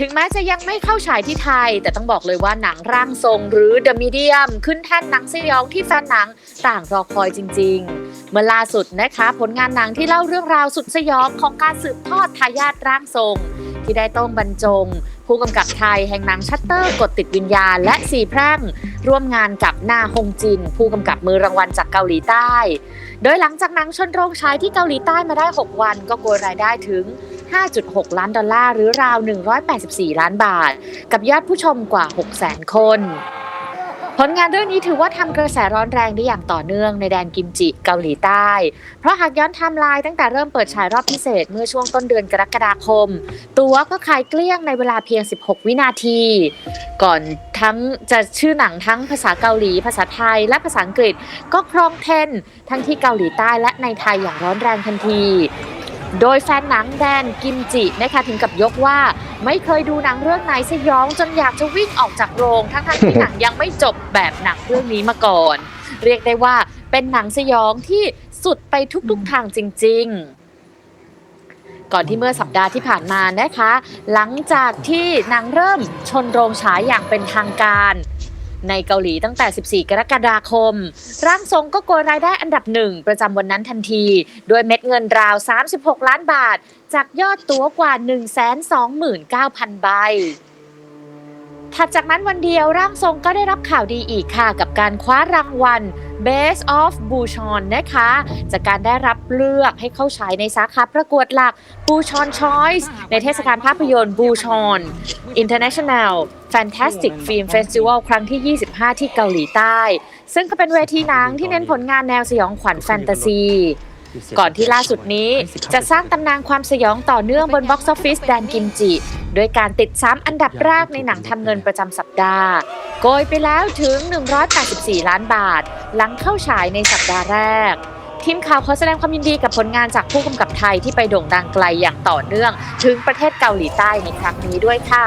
ถึงแม้จะยังไม่เข้าฉายที่ไทย แต่ต้องบอกเลยว่าหนังร่างทรงหรือ The Medium ขึ้นแท่นหนังสยองที่แฟนหนังต่างรอคอยจริง ๆ เมื่อล่าสุดนะคะผลงานหนังที่เล่าเรื่องราวสุดสยองของการสืบทอดทายาทร่างทรง ที่ได้ต้องบรรจง ผู้กำกับไทยแห่งหนังชัตเตอร์กดติดวิญญาณและสีแพร่ง ร่วมงานกับนาฮงจิน ผู้กำกับมือรางวัลจากเกาหลีใต้ โดยหลังจากหนังชนโรงฉายที่เกาหลีใต้มาได้ 6 วันก็โกยรายได้ถึง 5.6 ล้านดอลลาร์หรือราว 184 ล้านบาท กับยอดผู้ชมกว่า 600,000 คน ผลงานเรื่องนี้ถือว่าทำกระแสร้อนแรงได้อย่างต่อเนื่องในแดนกิมจิเกาหลีใต้ เพราะหากย้อนไทม์ไลน์ตั้งแต่เริ่มเปิดฉายรอบพิเศษเมื่อช่วงต้นเดือนกรกฎาคม ตัวก็ขายเกลี้ยงในเวลาเพียง 16 วินาที ก่อนทั้งจะชื่อหนังทั้งภาษาเกาหลี ภาษาไทยและภาษาอังกฤษก็ครองเทรนทั้งที่เกาหลีใต้และในไทยอย่างร้อนแรงทันที โดยแฟนหนังแดนกิมจินะคะถึงกับยกว่าไม่เคยดูหนังเรื่องไหนสยองจนอยากจะวิ่งออกจากโรงทั้งๆที่หนังยังไม่จบแบบหนังเรื่องนี้มาก่อน เรียกได้ว่าเป็นหนังสยองที่สุดไปทุกๆทางจริง ๆก่อนที่เมื่อสัปดาห์ที่ผ่านมานะคะ หลังจากที่หนังเริ่มชนโรงฉายอย่างเป็นทางการ ในเกาหลีตั้งแต่ 14 กรกฎาคม ร่างทรงก็โกยรายได้อันดับหนึ่งประจำวันนั้นทันที ด้วยเม็ดเงินราว 36 ล้านบาท จากยอดตั๋วกว่า 129,000 ใบ ถัดจากนั้นวันเดียวร่างทรงก็ได้รับข่าวดีอีกค่ะ กับการคว้ารางวัล Best of Busan นะคะ จากการได้รับเลือกให้เข้าฉายในสาขาประกวดหลัก Busan Choice ในเทศกาลภาพยนตร์ Busan International Fantastic Film Festival ครั้งที่ 25 ที่เกาหลีใต้ ซึ่งก็เป็นเวทีหนังที่เน้นผลงานแนวสยองขวัญแฟนตาซี ก่อนที่ล่าสุดนี้จะสร้างตำนานความสยองต่อเนื่องบนบ็อกซ์ออฟฟิศแดนกิมจิด้วยการติดซ้ำอันดับแรกในหนังทำเงินประจำสัปดาห์ โกยไปแล้วถึง 184 ล้านบาท หลังเข้าฉายในสัปดาห์แรก ทีมข่าวขอแสดงความยินดีกับผลงานจากผู้กำกับไทยที่ไปโด่งดังไกลอย่างต่อเนื่อง ถึงประเทศเกาหลีใต้ในครั้งนี้ด้วยค่ะ